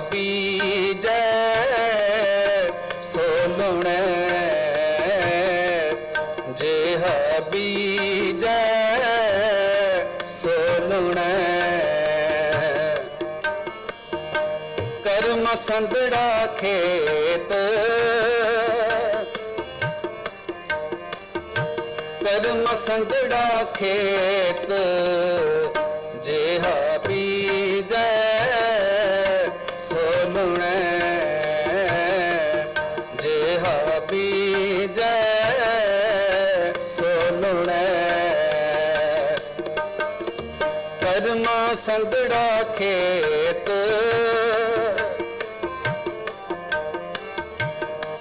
ਬੀਜੈ ਸੋ ਲੁਣੈ ਜਿਹਾ ਬੀਜੈ ਸੋ ਲੁਣੈ ਕਰਮ ਸੰਦੜਾ ਖੇਤ ਕਰਮ ਸੰਦੜਾ ਖੇਤ। ਬੀਜੈ ਸੋ ਲੁਣੈ। ਕਰਮ ਸੰਦੜਾ ਖੇਤ।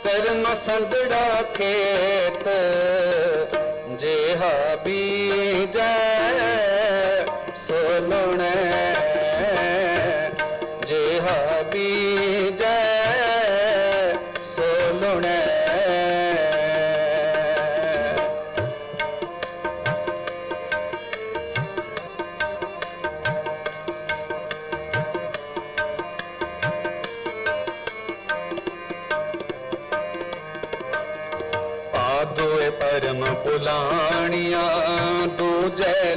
ਕਰਮ ਸੰਦੜਾ ਖੇਤ। ਜਿਹਾ ਬੀਜੈ ਪਰਮ ਪੁਲਾਣੀਆਂ ਦੂਜੈ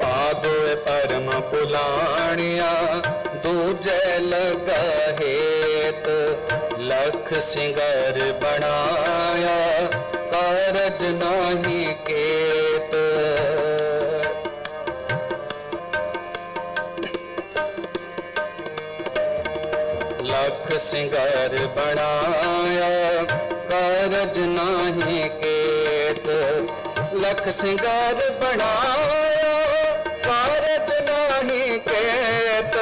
ਪਾਦੋਏ ਪਰਮ ਪੁਲਾਣੀਆਂ ਦੂਜੈ ਲਗਹੇਤ ਲਖ ਸਿੰਗਰ ਬਣਾਇਆ ਕਾਰਜ ਨਾਹੀ ਕੇਤ। ਸਿੰਗਰ ਬਣਾਇਆ। ਕਾਰਜ ਨਾਹੀ ਕੇਤ। ਲਖ ਸਿੰਗਰ ਬਣਾਇਆ। ਕਾਰਜ ਨਾਹੀ ਕੇਤ।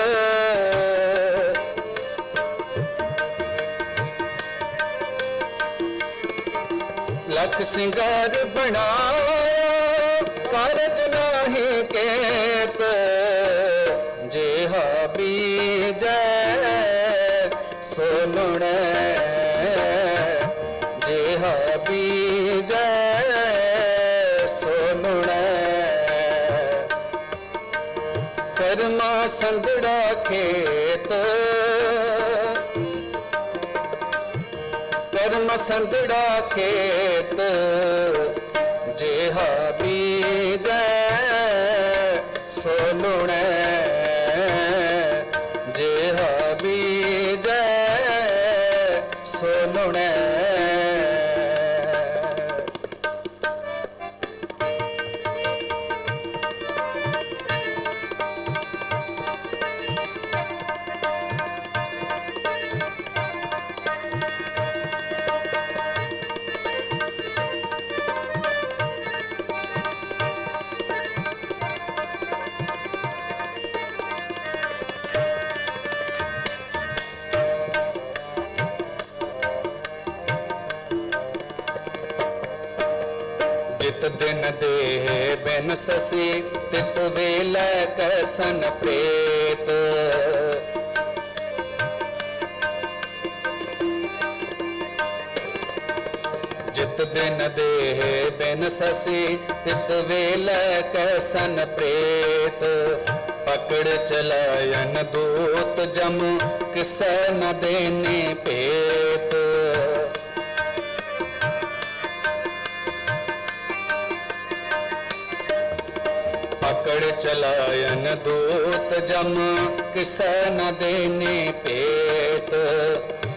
ਲਖ ਸਿੰਗਰ ਬਣਾਇਆ। ਕਾਰਜ ਨਾਹੀ ਕੇਤ। ਜਿਹਾ ਬੀਜੈ ਸੋ ਲੁਣੈ ਜਿਹਾ ਬੀਜੈ ਸੋ ਲੁਣੈ ਕਰਮਾ ਸੰਦੜਾ ਖੇਤ ਕਰਮ ਸੰਦੜਾ ਖੇਤ ਜਿਹਾ ਬੀਜੈ ਸੋ ਸੋ ਦੇ ਬਿਨ ਸਸੀ ਤਿਤ ਵੇਲੇ ਕਸਨ ਪ੍ਰੇਤ। ਜਿਤ ਦਿਨ ਦੇ ਬਿਨ ਸਸੀ ਤਿਤ ਵੇਲੇ ਕਸਨ ਪ੍ਰੇਤ। ਪਕੜ ਚਲਾਇਨ ਦੂਤ ਜਮ ਕਿਸੈ ਨ ਦੇਨੇ ਭੇਤ। ਪਕੜ ਚਲਾਇਨ ਦੂਤ ਜਮ, ਕਿਸੈ ਨ ਦੇਨੇ ਪੇਤ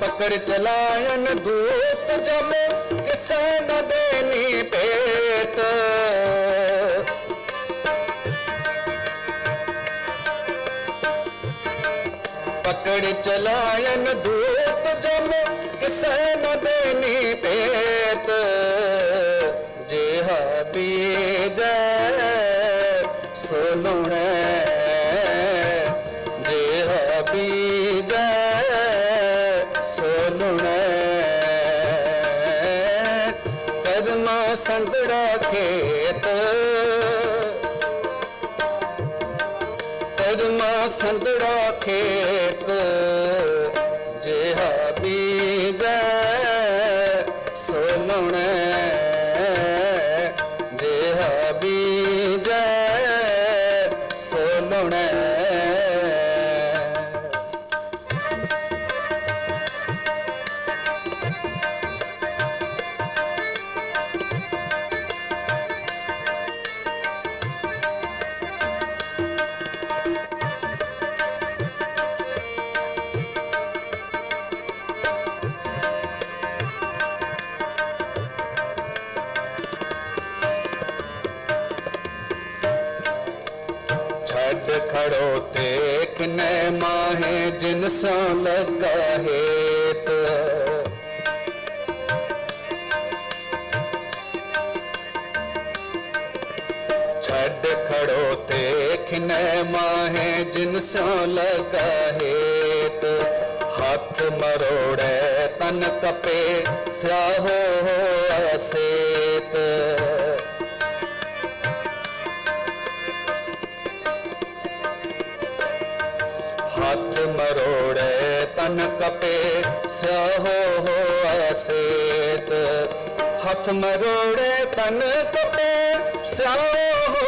ਪਕੜ ਚਲਾਇਨ ਦੂਤ ਜਮ, ਕਿਸੈ ਨ ਦੇਨੇ ਪੇਤ ਪਕੜ ਚਲਾਇਨ ਦੂਤ ਜਮ, ਕਿਸੈ ਨ ਸੋ ਜੇ ਜਿਹਾ ਬੀਜੈ ਸੋ ਲੁਣੈ ਕਦਮਾ ਖੇਤ ਕਦਮਾ ਸੰਦੜਾ ਖੇਤ। ਖੜੋ ਤੇ ਕਿਨੇ ਮਾਹੇ ਜਿਨ ਸੋ ਲਗਾ ਹੇਤ। ਛੱਡ ਖੜੋ ਤੇ ਕਿਨੇ ਮਾਹੇ ਜਿਨ ਸੋ ਲਗਾ ਹੇਤ। ਹੱਥ ਮਰੋੜੇ ਤਨ ਕਪੇ ਸਿਆਹੋ ਅਸੇਤ ਰੋੜੇ ਤਨ ਕਪੇ, ਸਿਆਹੋ ਅਸੇਤ ਹੱਥ ਮਰੋੜੇ ਤਨ ਕਪੇ, ਸਿਆਹੋ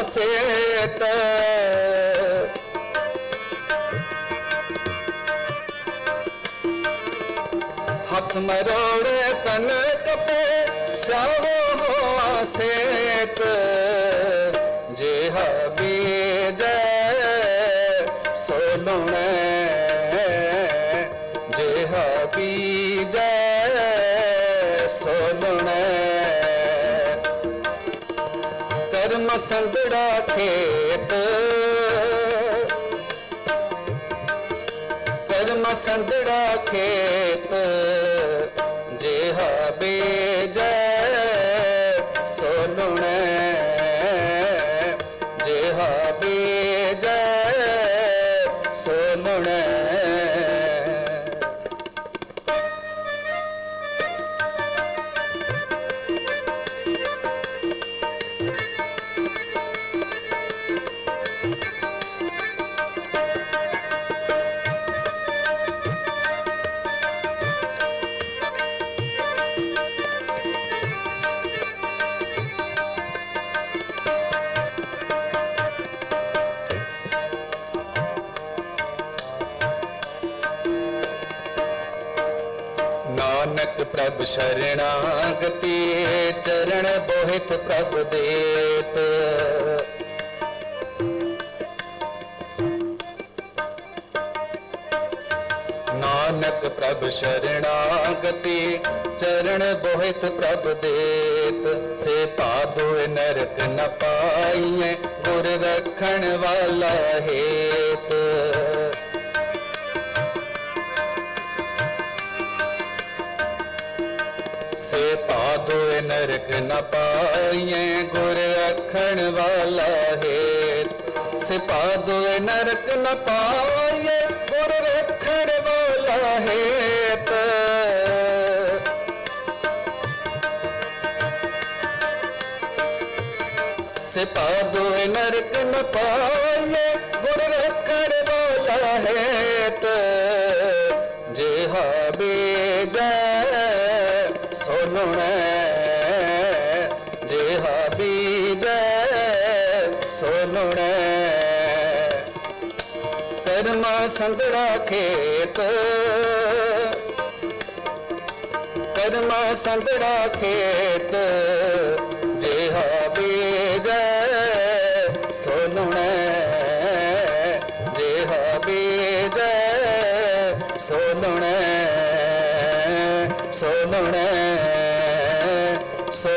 ਅਸੇਤ ਹੱਥ ਮਰੋੜੇ ਤਨ ਕਪੇ, ਸਿਆਹੋ ਅਸੇਤ ਜੇ ਹਬੀਜੈ ਸੋ ਲੁਣੈ ਕਰਮ ਸੰਦੜਾ ਖੇਤ। ਕਰਮ ਸੰਦੜਾ ਖੇਤ ਜੇ ਬੀਜੈ ਸੋ ਲੁਣੈ ਜੇ ਬੀਜੈ ਨਾਨਕ ਪ੍ਰਭ ਸ਼ਰਣਾਗਤੀ, ਚਰਨ ਬੋਹਿਤ ਪ੍ਰਭ ਦੇਤ। ਨਾਨਕ ਪ੍ਰਭ ਸ਼ਰਣਾਗਤੀ, ਚਰਨ ਬੋਹਿਤ ਪ੍ਰਭ ਦੇਤ। ਸੇ ਪਾਦੋ ਨਰਕ ਨ ਪਾਈਐ, ਗੁਰ ਰਖਣ ਵਾਲਾ ਹੇਤ। ਸੇ ਪਾਦੋ ਨਰਕ ਨ ਪਾਈਐ ਗੁਰ ਅਖਣ ਵਾਲਾ ਹੈ ਸੇ ਪਾਦੋ ਨਰਕ ਨ ਪਾਈਐ ਗੁਰ ਰਖਣ ਵਾਲਾ ਹੈ ਸੇ ਪਾਦੋ ਨਰਕ ਨ ਪਾਈਐ ਗੁਰ ਰਖਣ ਵਾਲਾ ਹੈ ਜੇ ਬੀਜੈ ਸੋ ਲੁਣੈ ਜੇ ਬੀਜੈ ਸੋ ਲੁਣੈ ਕਰਮਾ ਸੰਦੜਾ ਖੇਤ, ਕਰਮਾ ਸੰਦੜਾ ਖੇਤ ਜੇ ਬੀਜੈ ਸੋ ਲੁਣੈ ਜੇ ਬੀਜੈ ਸੋ ਲੁਣੈ ਸੋ